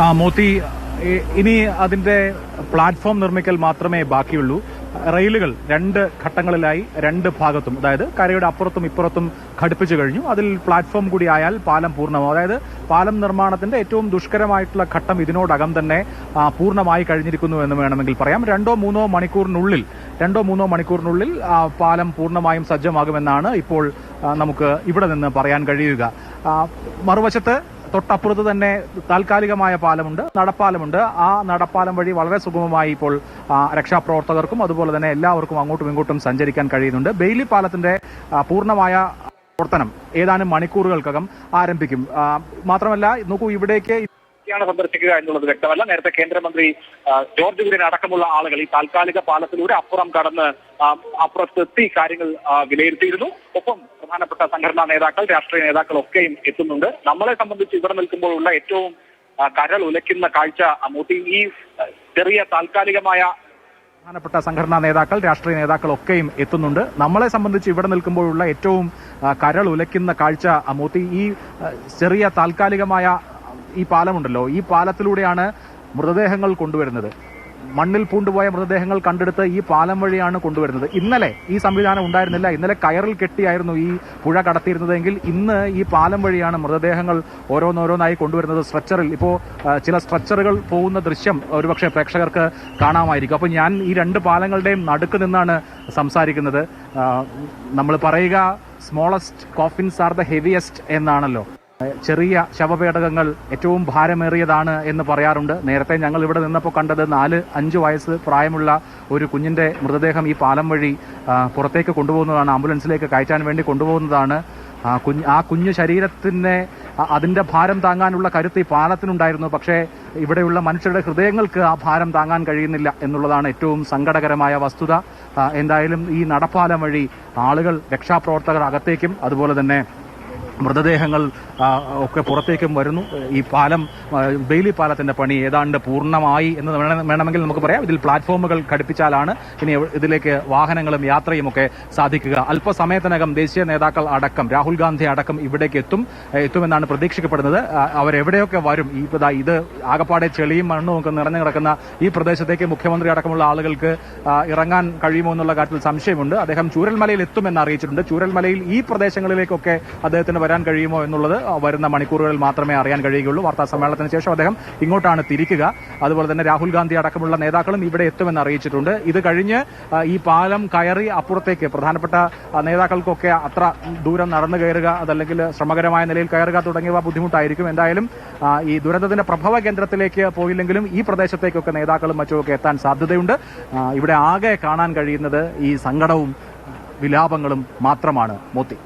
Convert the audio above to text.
മോത്തി ഇനി അതിന്റെ പ്ലാറ്റ്ഫോം നിർമ്മിക്കൽ മാത്രമേ ബാക്കിയുള്ളൂ. റെയിലുകൾ രണ്ട് ഘട്ടങ്ങളിലായി രണ്ട് ഭാഗത്തും അതായത് കരയുടെ അപ്പുറത്തും ഇപ്പുറത്തും ഘടിപ്പിച്ചു കഴിഞ്ഞു. അതിൽ പ്ലാറ്റ്ഫോം കൂടി ആയാൽ പാലം പൂർണമാവും. അതായത് പാലം നിർമ്മാണത്തിന്റെ ഏറ്റവും ദുഷ്കരമായിട്ടുള്ള ഘട്ടം ഇതിനോടകം തന്നെ പൂർണമായി കഴിഞ്ഞിരിക്കുന്നു എന്ന് വേണമെങ്കിൽ പറയാം. രണ്ടോ മൂന്നോ മണിക്കൂറിനുള്ളിൽ രണ്ടോ മൂന്നോ മണിക്കൂറിനുള്ളിൽ പാലം പൂർണമായും സജ്ജമാകുമെന്നാണ് ഇപ്പോൾ നമുക്ക് ഇവിടെ നിന്ന് പറയാൻ കഴിയുക. മറുവശത്ത് തൊട്ടപ്പുറത്ത് തന്നെ താൽക്കാലികമായ പാലമുണ്ട് നടപ്പാലമുണ്ട്. ആ നടപ്പാലം വഴി വളരെ സുഗമമായി ഇപ്പോൾ രക്ഷാപ്രവർത്തകർക്കും അതുപോലെ തന്നെ എല്ലാവർക്കും അങ്ങോട്ടും ഇങ്ങോട്ടും സഞ്ചരിക്കാൻ കഴിയുന്നുണ്ട്. ബെയിലി പാലത്തിന്റെ പൂർണമായ പ്രവർത്തനം ഏതാനും മണിക്കൂറുകൾക്കകം ആരംഭിക്കും. മാത്രമല്ല നോക്കൂ ഇവിടേക്ക് ാണ് സന്ദർശിക്കുക എന്നുള്ളത് വ്യക്തമല്ല. നേരത്തെ കേന്ദ്രമന്ത്രി ജോർജ് കുര്യൻ അടക്കമുള്ള ആളുകൾ ഈ താൽക്കാലിക പാലത്തിലൂടെ അപ്പുറം കടന്ന് അപ്പുറത്തെത്തി കാര്യങ്ങൾ വിലയിരുത്തിയിരുന്നു. ഒപ്പം പ്രധാനപ്പെട്ട സംഘടനാ നേതാക്കൾ രാഷ്ട്രീയ നേതാക്കൾ ഒക്കെയും എത്തുന്നുണ്ട്. നമ്മളെ സംബന്ധിച്ച് ഇവിടെ നിൽക്കുമ്പോഴുള്ള ഏറ്റവും കരൾ ഉലയ്ക്കുന്ന കാഴ്ച മോട്ടി ഈ ചെറിയ താൽക്കാലികമായ പ്രധാനപ്പെട്ട സംഘടനാ നേതാക്കൾ രാഷ്ട്രീയ നേതാക്കൾ ഒക്കെയും എത്തുന്നുണ്ട്. നമ്മളെ സംബന്ധിച്ച് ഇവിടെ നിൽക്കുമ്പോഴുള്ള ഏറ്റവും കരൾ ഉലയ്ക്കുന്ന കാഴ്ച മോത്തി ഈ ചെറിയ താൽക്കാലികമായ ഈ പാലമുണ്ടല്ലോ. ഈ പാലത്തിലൂടെയാണ് മൃതദേഹങ്ങൾ കൊണ്ടുവരുന്നത്. മണ്ണിൽ പൂണ്ടുപോയ മൃതദേഹങ്ങൾ കണ്ടെടുത്ത് ഈ പാലം വഴിയാണ് കൊണ്ടുവരുന്നത്. ഇന്നലെ ഈ സംവിധാനം ഉണ്ടായിരുന്നില്ല. ഇന്നലെ കയറിൽ കെട്ടിയായിരുന്നു ഈ പുഴ കടത്തിയിരുന്നതെങ്കിൽ ഇന്ന് ഈ പാലം വഴിയാണ് മൃതദേഹങ്ങൾ ഓരോന്നോരോന്നായി കൊണ്ടുവരുന്നത് സ്ട്രെച്ചറിൽ. ഇപ്പോൾ ചില സ്ട്രെച്ചറുകൾ പോകുന്ന ദൃശ്യം ഒരുപക്ഷെ പ്രേക്ഷകർക്ക് കാണാമായിരിക്കും. അപ്പോൾ ഞാൻ ഈ രണ്ട് പാലങ്ങളുടെയും നടുക്ക് നിന്നാണ് സംസാരിക്കുന്നത്. നമ്മൾ പറയുക smallest coffins are the heaviest എന്നാണല്ലോ. ചെറിയ ശവപേടകങ്ങൾ ഏറ്റവും ഭാരമേറിയതാണ് എന്ന് പറയാറുണ്ട്. നേരത്തെ ഞങ്ങൾ ഇവിടെ നിന്നപ്പോൾ കണ്ടത് നാല് അഞ്ച് വയസ്സ് പ്രായമുള്ള ഒരു കുഞ്ഞിന്റെ മൃതദേഹം ഈ പാലം വഴി പുറത്തേക്ക് കൊണ്ടുപോകുന്നതാണ് ആംബുലൻസിലേക്ക് കയറ്റാൻ വേണ്ടി കൊണ്ടുപോകുന്നതാണ്. കുഞ്ഞ് ആ കുഞ്ഞു ശരീരത്തിനെ അതിന്റെ ഭാരം താങ്ങാനുള്ള കരുത്ത് ഈ പാലത്തിനുണ്ടായിരുന്നു. പക്ഷേ ഇവിടെയുള്ള മനുഷ്യരുടെ ഹൃദയങ്ങൾക്ക് ആ ഭാരം താങ്ങാൻ കഴിയുന്നില്ല എന്നുള്ളതാണ് ഏറ്റവും സങ്കടകരമായ വസ്തുത. എന്തായാലും ഈ നടപ്പാലം വഴി ആളുകൾ രക്ഷാപ്രവർത്തകർ അകത്തേക്കും. അതുപോലെ തന്നെ മൃതദേഹങ്ങൾ ഒക്കെ പുറത്തേക്കും വരുന്നു. ഈ പാലം ബെയിലി പാലത്തിന്റെ പണി ഏതാണ്ട് പൂർണമായി എന്ന് വേണമെങ്കിൽ നമുക്ക് പറയാം. ഇതിൽ പ്ലാറ്റ്ഫോമുകൾ ഘടിപ്പിച്ചാലാണ് ഇനി ഇതിലേക്ക് വാഹനങ്ങളും യാത്രയും ഒക്കെ സാധിക്കുക. അല്പസമയത്തിനകം ദേശീയ നേതാക്കൾ അടക്കം രാഹുൽ ഗാന്ധി അടക്കം ഇവിടേക്ക് എത്തും എത്തുമെന്നാണ് പ്രതീക്ഷിക്കപ്പെടുന്നത്. അവരെവിടെയൊക്കെ വരും? ഈ ഇത് ആകപ്പാടെ ചെളിയും മണ്ണും ഒക്കെ നിറഞ്ഞു കിടക്കുന്ന ഈ പ്രദേശത്തേക്ക് മുഖ്യമന്ത്രി അടക്കമുള്ള ആളുകൾക്ക് ഇറങ്ങാൻ കഴിയുമോ എന്നുള്ള കാര്യത്തിൽ സംശയമുണ്ട്. അദ്ദേഹം ചൂരൽമലയിൽ എത്തുമെന്ന് അറിയിച്ചിട്ടുണ്ട്. ചൂരൽമലയിൽ ഈ പ്രദേശങ്ങളിലേക്കൊക്കെ അദ്ദേഹത്തിന് വരാൻ കഴിയുമോ എന്നുള്ളത് വരുന്ന മണിക്കൂറുകളിൽ മാത്രമേ അറിയാൻ കഴിയുകയുള്ളൂ. വാർത്താ സമ്മേളനത്തിന് ശേഷം അദ്ദേഹം ഇങ്ങോട്ടാണ് തിരിക്കുക. അതുപോലെ തന്നെ രാഹുൽ ഗാന്ധി അടക്കമുള്ള നേതാക്കളും ഇവിടെ എത്തുമെന്ന് അറിയിച്ചിട്ടുണ്ട്. ഇത് കഴിഞ്ഞ് ഈ പാലം കയറി അപ്പുറത്തേക്ക് പ്രധാനപ്പെട്ട നേതാക്കൾക്കൊക്കെ അത്ര ദൂരം നടന്നു കയറുക അതല്ലെങ്കിൽ ശ്രമകരമായ നിലയിൽ കയറുക തുടങ്ങിയവ ബുദ്ധിമുട്ടായിരിക്കും. എന്തായാലും ഈ ദുരന്തത്തിന്റെ പ്രഭവ കേന്ദ്രത്തിലേക്ക് പോയില്ലെങ്കിലും ഈ പ്രദേശത്തേക്കൊക്കെ നേതാക്കളും മറ്റുമൊക്കെ എത്താൻ സാധ്യതയുണ്ട്. ഇവിടെ ആകെ കാണാൻ കഴിയുന്നത് ഈ സങ്കടവും വിലാപങ്ങളും മാത്രമാണ്. മോത്തി.